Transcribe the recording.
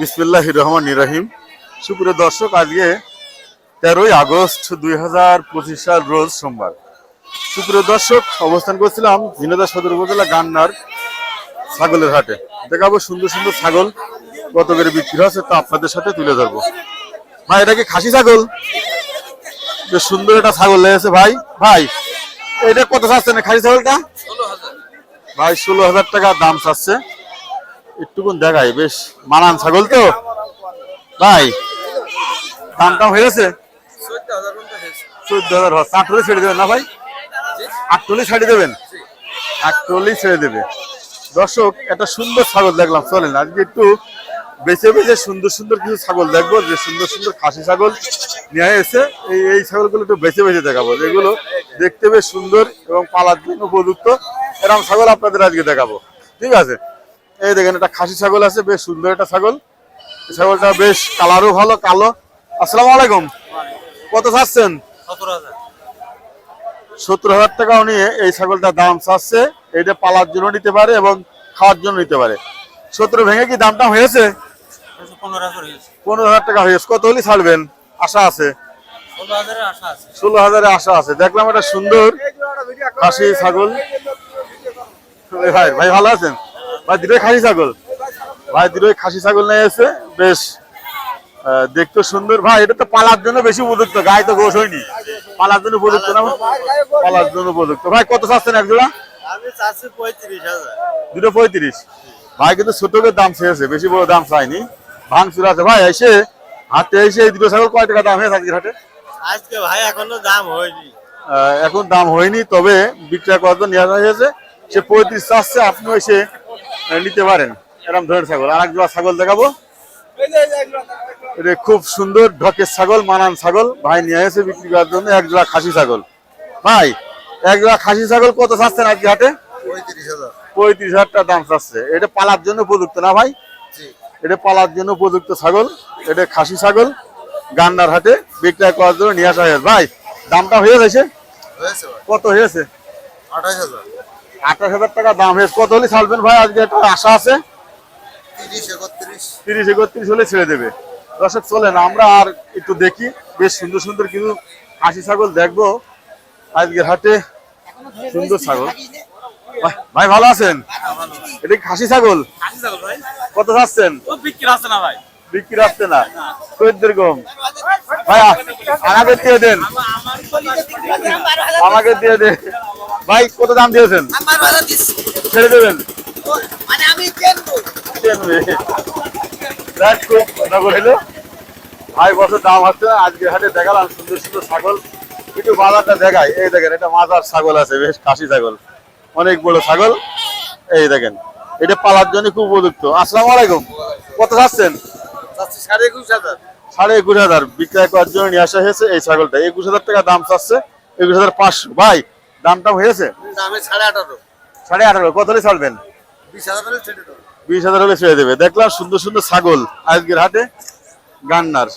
বিসমিল্লাহ রহমান রহিম। সুপ্রিয় দর্শক আজকে তেরোই আগস্ট দুই হাজার পঁচিশ সাল রোজ সোমবার। সুপ্রিয় দর্শক অবস্থান করছিলাম ঝিনাদা সদর উপজেলা গান্নার ছাগলের হাটে। দেখাবো সুন্দর সুন্দর ছাগল কত করে বিক্রি হচ্ছে তা আপনাদের সাথে তুলে ধরবো। ভাই এটা কি খাসি ছাগল? বেশ সুন্দর একটা ছাগল লেগেছে ভাই। ভাই এটা কত চাচ্ছে না খাসি ছাগলটা? ভাই ষোলো হাজার টাকা দাম চাচ্ছে। একটুকুন দেখাই, বেশ মানান ছাগল তো। ভাই দাম টাম গেছে? চোদ্দ হাজার আটটলি ছেড়ে দেবেন না ভাই? আটটলি ছেড়ে দেবেন? আটটলি ছেড়ে দেবে। দর্শক, একটা সুন্দর ছাগল দেখলাম, চলেন আজকে একটু বেছে বেছে সুন্দর সুন্দর কিছু ছাগল দেখব, যে সুন্দর সুন্দর খাসি ছাগল নিয়ে এসে এই এই ছাগলগুলো একটু বেছে বেছে দেখাবো যেগুলো দেখতে বেশ সুন্দর এবং পালার জন্য উপযুক্ত। এরকম ছাগল আপনাদের আজকে দেখাবো। ঠিক আছে? এই দেখেন একটা খাসি ছাগল আছে, বেশ সুন্দর একটা ছাগল। ছাগলটা বেশ কালারও ভালো, কালো। আসসালামু আলাইকুম। কত চাচ্ছেন? সত্তর হাজার টাকাও নিয়ে এই ছাগলটার দাম চাচ্ছে। এটা পালার জন্য নিতে পারে এবং খাওয়ার জন্য নিতে পারে। সত্তর ভেঙে কি দামটা হয়েছে? পনেরো হাজার টাকা হয়েছে। কত হলে ছাড়বেন? আশা আছে। ষোলো হাজারে আশা আছে। দেখলাম একটা সুন্দর খাসি ছাগল। ভাই ভাই ভালো আছেন? ভাই দুটোই খাসি ছাগল। ভাই দুটোই খাসি ছাগল নিয়ে এসে বেশ দেখতে সুন্দর। ভাই এটা তো পালার জন্য বেশি উপযুক্ত। গায়ে তো গোস হয়নি। পালার জন্য উপযুক্ত না? পালার জন্য উপযুক্ত। ভাই কত চাচ্ছেন এক জোড়া? দুটো পঁয়ত্রিশ। ভাই কিন্তু ছোটকের দাম চেয়েছে। বেশি বড় দাম চাইনি। ভাঙচুর আছে। ভাই এসে হাতে এসে এই দুটো ছাগল কয় টাকা দাম হয়েছে আজকের হাটে? আজকে ভাই এখনও দাম হয়নি। এখন দাম হয়নি তবে বিক্রয় করার জন্য নেওয়া হয়েছে। সে পঁয়ত্রিশ চাচ্ছে আপনি এসে নিতে পারেন। এরকম ধরনের ছাগল। আর এক জোড়া ছাগল দেখাবো। এটা খুব সুন্দর ঢকের ছাগল মানান ছাগল। ভাই নিয়ে এসে বিক্রি করার জন্য এক জোড়া খাসি ছাগল। ভাই এক জোড়া খাসি ছাগল কত চাচ্ছেন আজকে হাটে? পঁয়ত্রিশ হাজার পঁয়ত্রিশ হাজার টাকা দাম চাচ্ছে। এটা পালার জন্য উপযুক্ত না ভাই? এটা পালার জন্য উপযুক্ত ছাগল। এটা খাসি ছাগল। গান্ডার হাটে বিক্রয় করার জন্য নিয়ে আসা হয়েছে। ভাই দামটা হয়ে গেছে? হয়েছে কত হয়েছে? আঠাশ হাজার। আঠাশ হাজার টাকা দাম। হয়েছে কত হলে ছাড়বেন ভাই আজকে একটা আশা আছে। তিরিশ একত্রিশ। তিরিশ একত্রিশ হলে ছেড়ে দেবে। দর্শক চলেন আমরা আর একটু দেখি। বেশ সুন্দর সুন্দর কিছু খাসি ছাগল দেখব। আজকের হাটে সুন্দর ছাগল। ভাই- ভাই ভালো আছেন? এটা খাসি ছাগল? কত চাচ্ছেন বিক্রি আছে না ভাই। বিক্রি আসছে না। চোদ্দের কম ভাই আমাকে দিয়ে দেন। আমাকে দিয়ে দেন। ভাই কত দাম দিয়েছেন? আমার দিচ্ছি। ছেড়ে দেবেন? মানে আমি কেনবো খুব কথা বলিল ভাই বছর দাম না। আজকে হাটে দেখালাম সুন্দর সুন্দর ছাগল। একটু বাজারটা দেখাই। এই দেখেন এটা মাজার ছাগল আছে বেশ খাসি ছাগল। অনেক বড় ছাগল। এই দেখেন এটা পালার জন্য খুব উপযুক্ত। আসসালামু আলাইকুম। কত চাচ্ছেন চাচ্ছি সাড়ে একুশ হাজার। সাড়ে একুশ হাজার। বিক্রয় করার জন্য নিয়ে আসা হয়েছে এই ছাগলটা। একুশ হাজার টাকা দাম চাচ্ছে একুশ হাজার পাঁচশো। ভাই দামটা হয়েছে? সাড়ে আঠারো। সাড়ে আঠারো। কত হলে ছাড়বেন? বিশ হাজার হলে বিশ হাজার হলে ছেড়ে দেবে দেখলাম সুন্দর সুন্দর ছাগল আজকের হাটে। গান্নার।